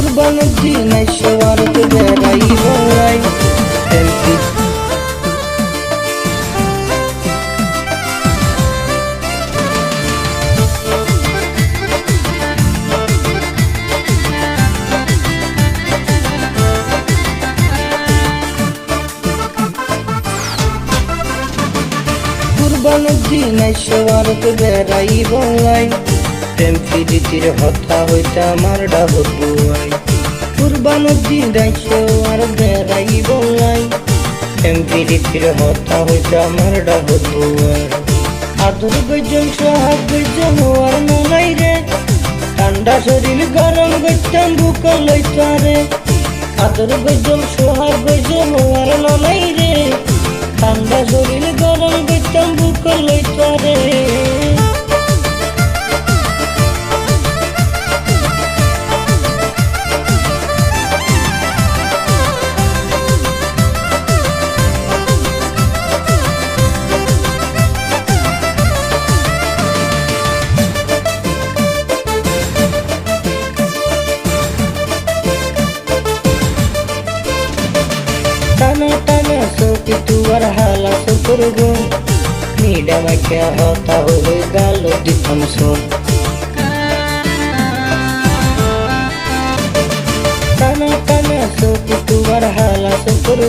কুরবানের দিন আইসো আর তো বেড়াইব আই এমপি কুরবানের দিন আইসো আর তো বেড়াইব প্রেম প্রীতির হতা হইতা আমার ডাহর দিন আইসো আর বেড়াইব প্রেম প্রীতির হতা হইতা আমার ডাহর বুয়াই আদর গজন সোহাগ গজন হওয়ার নাই রে ঠান্ডা শরীর গরম গচ্চাম বুক লইতারে আদর গজন সোহাগ গজন হওয়ার নাই রে ঠান্ডা শরীর গরম গচ্চাম বুক লইতারে শোন টানা টানা সকি তুয়ার হালা সুপুর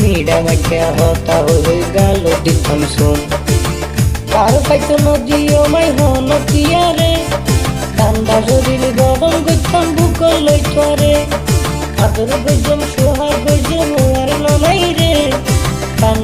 নিডা মাইকা হতা হয়ে গেল দিতাম শোন পার পাইতো নদী ও মাই হন কিয়ারে। ঠান্ডা শরীর গরম গইতাম বুক লইতরে। আদর গজম, সোহাগ গজম, আর নামাই গইতাম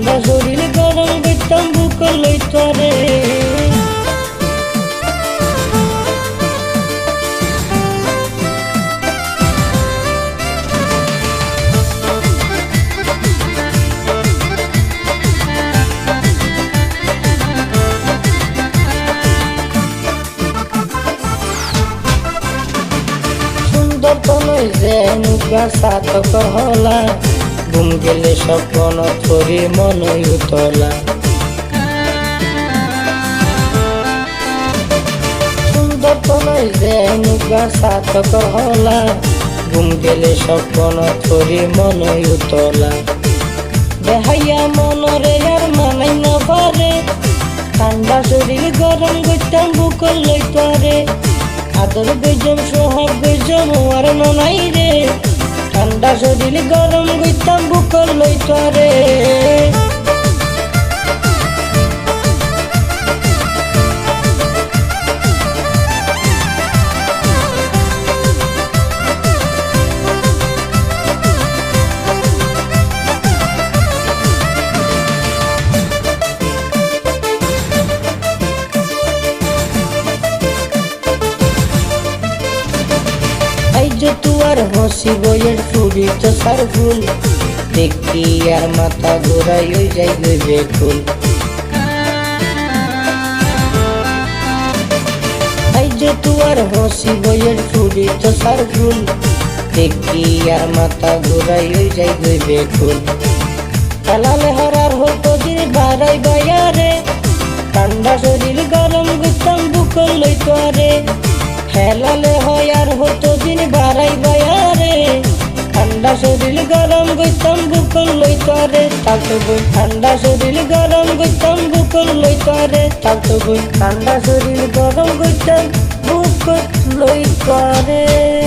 সুন্দর তনয় যেন সাতক হলা ঘুম গেলে স্বপ্ন থরি মন যেন সাতক হলা ঘুম গেলে স্বপ্ন থরি মন উতলা। দেহাইয়া মনরে আর মানাই না পারে। ঠান্ডা শরীর গরম গইতাম বুক লইতারে আদর গজম সোহাগ গজম আর নাই রে। ঠান্ডা শরীর গরম গইতাম বুক লইতারে এই যে তুয়ার হসি বইয়ের ফুরি তো সার ফুল দেখি আর মাথা ঘোরাই ওই যাই গই বেকুল এই যে তুয়ার হসি বইয়ের ফুরি তো সার ফুল দেখি আর মাথা ঘোরাই ওই যাই গই বেকুল কালালে হরার হতো দিন বাড়াই বায়ারে ঠান্ডা শরীর গরম গুতাম বুকল লইতারে হেলালে হয় আর হতো বাড়াই বয়ারে, ঠান্ডা শরীর গরম গইতাম লই তরে তাতো বই ঠান্ডা শরীর গরম গইতাম লই তরে তাতো বই ঠান্ডা শরীর গরম গইতাম লই লইতারে।